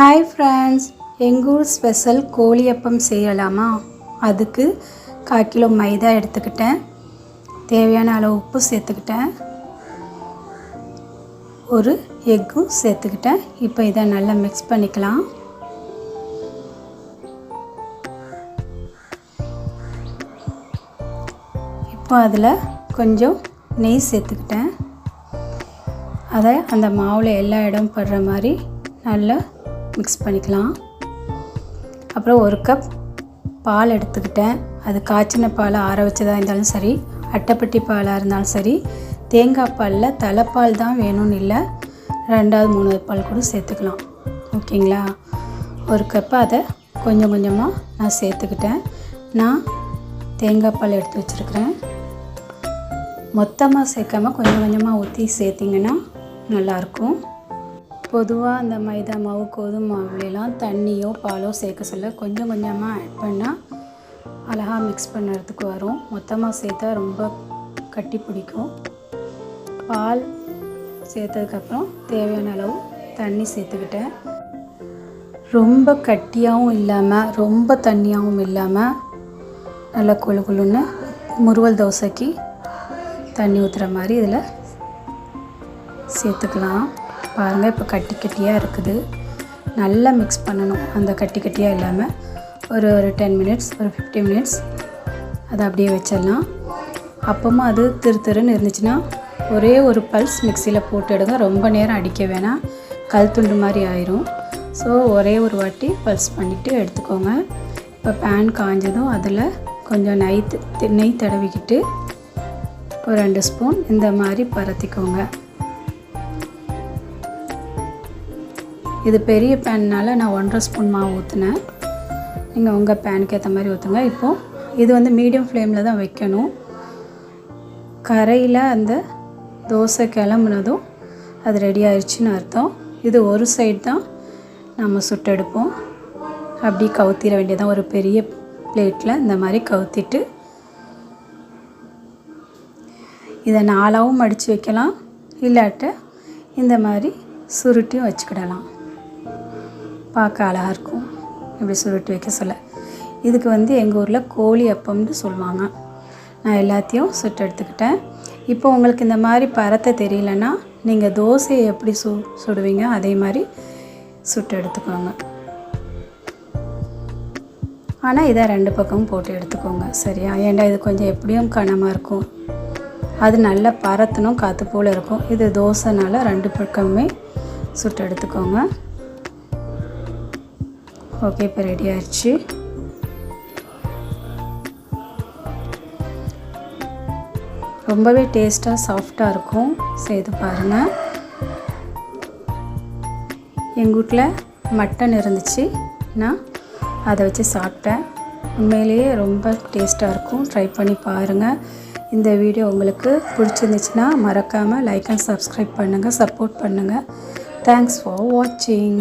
Hi friends எங்கூர் special கோழியப்பம் செய்யலாமா? அதுக்கு கால் கிலோ மைதா எடுத்துக்கிட்டேன். தேவையான அளவு உப்பு சேர்த்துக்கிட்டேன். ஒரு எக்கும் சேர்த்துக்கிட்டேன். இப்போ இதை நல்லா மிக்ஸ் பண்ணிக்கலாம். இப்போ அதில் கொஞ்சம் நெய் சேர்த்துக்கிட்டேன். அதை அந்த மாவில் எல்லா இடம் படுற மாதிரி நல்லா மிக்ஸ் பண்ணிக்கலாம். அப்புறம் ஒரு கப் பால் எடுத்துக்கிட்டேன். அது காய்ச்சின பால் ஆற வச்சதாக இருந்தாலும் சரி அட்டைப்பட்டி பாலாக இருந்தாலும் சரி தேங்காய் பாலில் தலைப்பால் தான் வேணும்னு இல்லை. ரெண்டாவது மூணாவது பால் கூட சேர்த்துக்கலாம். ஓகேங்களா? ஒரு கப்பு அதை கொஞ்சம் கொஞ்சமாக நான் சேர்த்துக்கிட்டேன். நான் தேங்காய் பால் எடுத்து வச்சுருக்கிறேன். மொத்தமாக சேர்க்காம கொஞ்சம் கொஞ்சமாக ஊற்றி சேர்த்திங்கன்னா நல்லாயிருக்கும். பொதுவாக அந்த மைதா மாவு கோதுமை மாவுலாம் தண்ணியோ பாலோ சேர்க்க சொல்ல கொஞ்சம் கொஞ்சமாக ஆட் பண்ணால் அழகாக மிக்ஸ் பண்ணுறதுக்கு வரும். மொத்தமாக சேர்த்தா ரொம்ப கட்டி பிடிக்கும். பால் சேர்த்ததுக்கப்புறம் தேவையான அளவு தண்ணி சேர்த்துக்கிட்டேன். ரொம்ப கட்டியாகவும் இல்லாமல் ரொம்ப தண்ணியாகவும் இல்லாமல் நல்லா குழு குழுன்னு முருவல் தோசைக்கு தண்ணி ஊற்றுற மாதிரி இதில் சேர்த்துக்கலாம். பாருங்கள் இப்போ கட்டி கட்டியாக இருக்குது. நல்லா மிக்ஸ் பண்ணணும். அந்த கட்டி கட்டியாக இல்லாமல் ஒரு ஒரு டென் மினிட்ஸ் ஒரு ஃபிஃப்டி மினிட்ஸ் அதை அப்படியே வச்சிடலாம். அப்பவும் அது திரு திருன்னு இருந்துச்சுன்னா ஒரே ஒரு பல்ஸ் மிக்சியில் போட்டு எடுங்க. ரொம்ப நேரம் அடிக்க வேணாம். கல் துண்டு மாதிரி ஆயிரும். ஸோ ஒரே ஒரு வாட்டி பல்ஸ் பண்ணிவிட்டு எடுத்துக்கோங்க. இப்போ பேன் காஞ்சதும் அதில் கொஞ்சம் நெய் நெய் தடவிக்கிட்டு ஒரு ரெண்டு ஸ்பூன் இந்த மாதிரி பரத்திக்கோங்க. இது பெரிய பேன்னால் நான் ஒன்றரை ஸ்பூன் மாவு ஊற்றினேன் நீங்கள் உங்கள் பேனுக்கு ஏற்ற மாதிரி ஊற்றுங்க இப்போது இது வந்து மீடியம் ஃப்ளேமில் தான் வைக்கணும். கரையில் அந்த தோசை கிளம்புனதும் அது ரெடி ஆயிடுச்சுன்னு அர்த்தம். இது ஒரு சைடு தான் நம்ம சுட்டெடுப்போம் அப்படி கவுத்திட வேண்டியதான் ஒரு பெரிய பிளேட்டில் இந்த மாதிரி கவுத்திட்டு இதை நாளாகவும் மடித்து வைக்கலாம். இல்லாட்ட இந்த மாதிரி சுருட்டியும் வச்சுக்கிடலாம். பார்க்க அழகாக இருக்கும். இப்படி சுருட்டி வைக்க சொல்ல. இதுக்கு வந்து எங்கள் ஊரில் கோழி அப்பம்னு சொல்லுவாங்க. நான் எல்லாத்தையும் சுட்டு எடுத்துக்கிட்டேன். இப்போ உங்களுக்கு இந்த மாதிரி பரத்தை தெரியலன்னா நீங்கள் தோசையை எப்படி சு சுடுவீங்க அதே மாதிரி சுட்டு எடுத்துக்கோங்க. ஆனால் இதை ரெண்டு பக்கமும் போட்டு எடுத்துக்கோங்க. சரியா? ஏன்டா இது கொஞ்சம் எப்படியும் கனமாக இருக்கும். அது நல்லா பரத்தணும் காற்று போல் இருக்கும். இது தோசைனால ரெண்டு பக்கமுமே சுட்டு எடுத்துக்கோங்க. ஓகே இப்போ ரெடி ஆயிடுச்சு. ரொம்பவே டேஸ்ட்டாக சாஃப்டாக இருக்கும். செய்து பாருங்கள் எங்கள் வீட்டில் மட்டன் இருந்துச்சு. நான் அதை வச்சு சாப்பிட்டேன். உண்மையிலேயே ரொம்ப டேஸ்ட்டாக இருக்கும். ட்ரை பண்ணி பாருங்கள் இந்த வீடியோ உங்களுக்கு பிடிச்சிருந்துச்சுன்னா மறக்காமல் லைக் அண்ட் சப்ஸ்கிரைப் பண்ணுங்கள் சப்போர்ட் பண்ணுங்கள் தேங்க்ஸ் ஃபார் வாட்சிங்